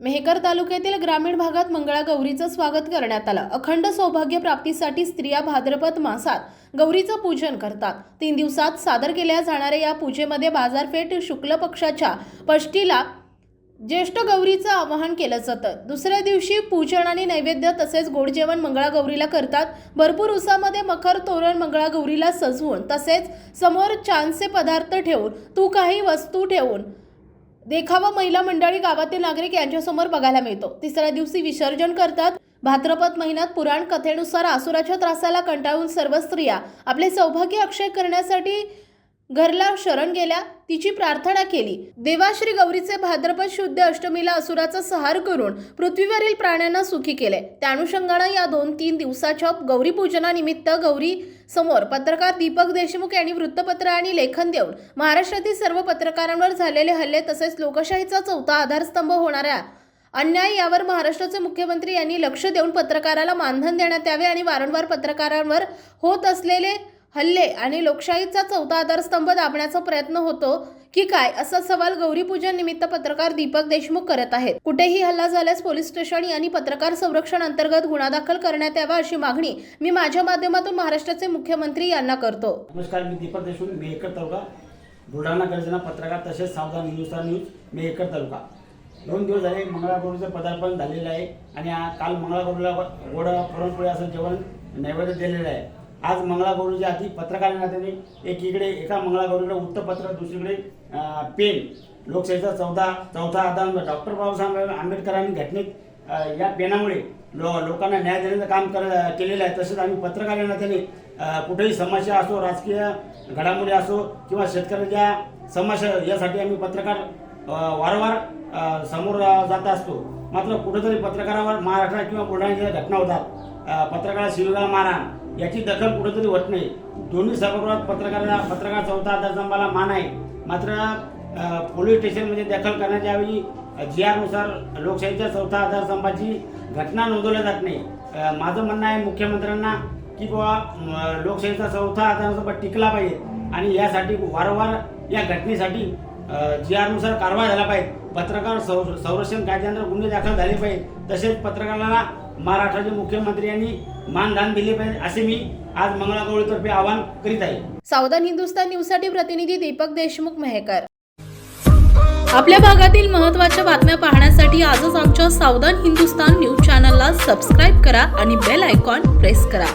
मेहकर तालुक्यातील ग्रामीण भागात मंगळागौरीचं स्वागत करण्यात आलं. अखंड सौभाग्य प्राप्तीसाठी स्त्रिया भाद्रपद मासात गौरीचं पूजन करतात. तीन दिवसात सादर केल्या जाणाऱ्या या पूजेमध्ये बाजारपेठ शुक्ल पक्षाच्या पष्टीला ज्येष्ठ गौरीचं आवाहन केलं जातं. दुसऱ्या दिवशी पूजन आणि नैवेद्य तसेच गोड जेवण मंगळागौरीला करतात. भरपूर उसामध्ये मखर तोरण मंगळागौरीला सजवून तसेच समोर छानसे पदार्थ ठेवून तू काही वस्तू ठेवून देखावा महिला मंडळी गावातील नागरिक यांच्यासमोर बघायला मिळतो. तिसऱ्या दिवशी विसर्जन करतात. भाद्रपद महिन्यात पुराण कथेनुसार आसुराच्या त्रासाला कंटाळून सर्व स्त्रिया आपले सौभाग्य अक्षय करण्यासाठी घरला शरण गेल्या तिची प्रार्थना केली. देवाश्री गौरीचे भाद्रपद शुद्ध अष्टमीला असुराचा सहार करून पृथ्वीवरील प्राण्यांना सुखी केले. त्या अनुषंगानं या दोन तीन दिवसाच्या गौरी पूजनानिमित्त गौरी समोर पत्रकार दीपक देशमुख यांनी वृत्तपत्र आणि लेखन देऊन महाराष्ट्रातील सर्व पत्रकारांवर झालेले हल्ले तसेच लोकशाहीचा चौथा आधारस्तंभ होणाऱ्या अन्याय यावर महाराष्ट्राचे मुख्यमंत्री यांनी लक्ष देऊन पत्रकाराला मानधन देण्यात यावे आणि वारंवार पत्रकारांवर होत असलेले हल्ले आणि लोकशाहीचा चौथा आधारस्तंभ दाबण्याचा प्रयत्न होतो की काय असा सवाल गौरीपूजन निमित्त पत्रकार दीपक देशमुख करत आहेत. कुठेही हल्ला झाल्यास पोलीस स्टेशन यांनी पत्रकार संरक्षण अंतर्गत गुन्हा दाखल करण्यात यावा अशी मागणी मी माझ्या माध्यमातून महाराष्ट्राचे मुख्यमंत्री यांना करतो. नमस्कार मी दीपक देशमुख मेहकर तालुका बुलढाणा गर्जना पत्रकार तसेच सावधान हिंदुस्तान न्यूज मेहकर तालुका. दोन दिवस झाले मंगळागौरीचं पदार्पण झालेलं आहे आणि काल मंगळागौरीला गोड पुरणपोळी असं जेवण नैवेद्य दिलेलं आहे. आज मंगळागौरीच्या आधी पत्रकार नात्याने एकीकडे एका मंगळागौरीला वृत्तपत्र दुसरीकडे पेन. लोकशाहीचा चौथा चौथा आधार डॉक्टर बाबासाहेब आंबेडकरांनी घटनेत या पेनामुळे लो लोकांना न्याय देण्याचं काम कर केलेलं आहे. तसेच आम्ही पत्रकार नात्याने कुठेही समस्या असो राजकीय घडामोडी असो किंवा शेतकऱ्याच्या समस्या यासाठी आम्ही पत्रकार वारंवार समोर जात असतो. मात्र कुठेतरी पत्रकारावर महाराष्ट्रात किंवा बुलढाण्याच्या घटना होतात. पत्रकार पत्रकाराला मारा याची दखल कुठेतरी होत नाही. दोन्ही सभागृहात पत्रकाराला पत्रकार चौथा आधारस्तंभाला मान आहे. मात्र पोलीस स्टेशनमध्ये दखल करण्याच्या ऐवजी जी आरनुसार लोकशाहीच्या चौथा आधारस्तंभाची घटना नोंदवल्या जात नाही. माझं म्हणणं आहे मुख्यमंत्र्यांना की बाबा लोकशाहीचा चौथा आधारस्तंभ टिकला पाहिजे आणि यासाठी वारंवार या घटनेसाठी जी कारवाई झाला पाहिजे. पत्रकार संरक्षण कायद्यानुसार गुन्हे दाखल झाले पाहिजे. तसेच पत्रकाराला महाराष्ट्राचे मुख्यमंत्री यांनी मानधान दिले पाहिजे असे मी आज मंगळागौरीतर्फे आवाहन करीत आहे. सावधान हिंदुस्तान न्यूजसाठी प्रतिनिधी दीपक देशमुख मेहकर. आपल्या भागातील महत्त्वाच्या बातम्या पाहण्यासाठी आजच आमच्या सावधान हिंदुस्तान न्यूज चॅनलला सबस्क्राईब करा आणि बेल आयकॉन प्रेस करा.